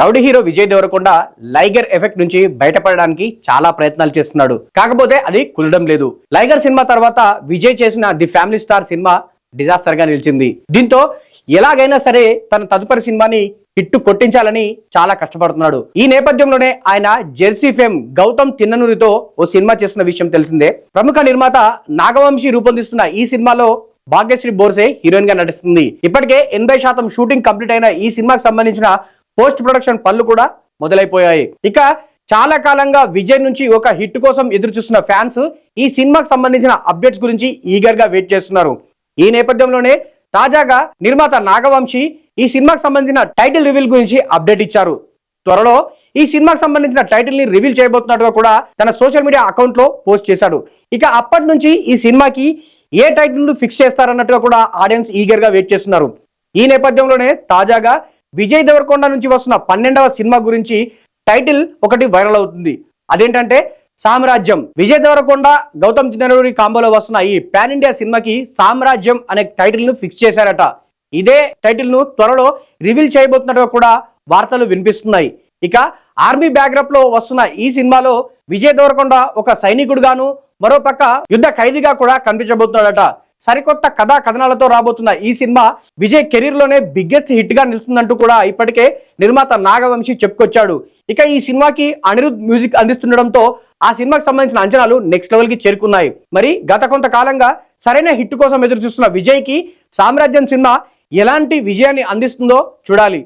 Rowdy hero Vijay Deverakonda Liger effect నుంచి బయటపడడానికి చాలా ప్రయత్నాలు చేస్తున్నాడు. కాకపోతే అది కులడం లేదు. లైగర్ సినిమా తర్వాత విజయ్ చేసిన ది ఫ్యామిలీ స్టార్ సినిమా డిజాస్టర్గా నిలిచింది. దీంతో ఎలాగైనా సరే తన తదుపరి సినిమాని హిట్టు కొట్టించాలని చాలా కష్టపడుతున్నాడు. ఈ నేపథ్యంలోనే ఆయన జెర్సీ ఫేమ్ గౌతమ్ తిన్ననూరితో ఓ సినిమా చేసిన విషయం తెలిసిందే. ప్రముఖ నిర్మాత నాగవంశీ రూపొందిస్తున్న ఈ సినిమాలో భాగ్యశ్రీ బోర్సే హీరోయిన్గా నటిస్తుంది. ఇప్పటికే ఎనభై శాతం షూటింగ్ కంప్లీట్ అయిన ఈ సినిమాకి సంబంధించిన పోస్ట్ ప్రొడక్షన్ పనులు కూడా మొదలైపోయాయి. ఇక చాలా కాలంగా విజయ్ నుంచి ఒక హిట్ కోసం ఎదురు చూస్తున్న ఫ్యాన్స్ ఈ సినిమాకి సంబంధించిన అప్డేట్స్ గురించి ఈగర్గా వెయిట్ చేస్తున్నారు. ఈ నేపథ్యంలోనే తాజాగా నిర్మాత నాగవంశీ ఈ సినిమాకి సంబంధించిన టైటిల్ రివీల్ గురించి అప్డేట్ ఇచ్చారు. త్వరలో ఈ సినిమాకు సంబంధించిన టైటిల్ని రివీల్ చేయబోతున్నట్టుగా కూడా తన సోషల్ మీడియా అకౌంట్లో పోస్ట్ చేశాడు. ఇక అప్పటి నుంచి ఈ సినిమాకి ఏ టైటిల్ ఫిక్స్ చేస్తారన్నట్టుగా కూడా ఆడియన్స్ ఈగర్గా వెయిట్ చేస్తున్నారు. ఈ నేపథ్యంలోనే తాజాగా విజయ్ దేవరకొండ నుంచి వస్తున్న పన్నెండవ సినిమా గురించి టైటిల్ ఒకటి వైరల్ అవుతుంది. అదేంటంటే సామ్రాజ్యం. విజయ్ దేవరకొండ గౌతమ్ చిన్నరూరి కాంబోలో వస్తున్న ఈ పాన్ ఇండియా సినిమాకి సామ్రాజ్యం అనే టైటిల్ను ఫిక్స్ చేశారట. ఇదే టైటిల్ను త్వరలో రివీల్ చేయబోతున్నట్టుగా కూడా వార్తలు వినిపిస్తున్నాయి. ఇక ఆర్మీ బ్యాక్గ్రౌండ్లో వస్తున్న ఈ సినిమాలో విజయ్ దేవరకొండ ఒక సైనికుడుగాను మరోపక్క యుద్ధ ఖైదీగా కూడా కనిపించబోతున్నాడట. సరికొత్త కథా కథనాలతో రాబోతున్న ఈ సినిమా విజయ్ కెరీర్లోనే బిగ్గెస్ట్ హిట్గా నిలుస్తుందంటూ కూడా ఇప్పటికే నిర్మాత నాగవంశి చెప్పుకొచ్చాడు. ఇక ఈ సినిమాకి అనిరుద్ మ్యూజిక్ అందిస్తుండడంతో ఆ సినిమాకి సంబంధించిన అంచనాలు నెక్స్ట్ లెవెల్కి చేరుకున్నాయి. మరి గత కొంతకాలంగా సరైన హిట్ కోసం ఎదురు చూస్తున్న విజయ్కి సామ్రాజ్యం సినిమా ఎలాంటి విజయాన్ని అందిస్తుందో చూడాలి.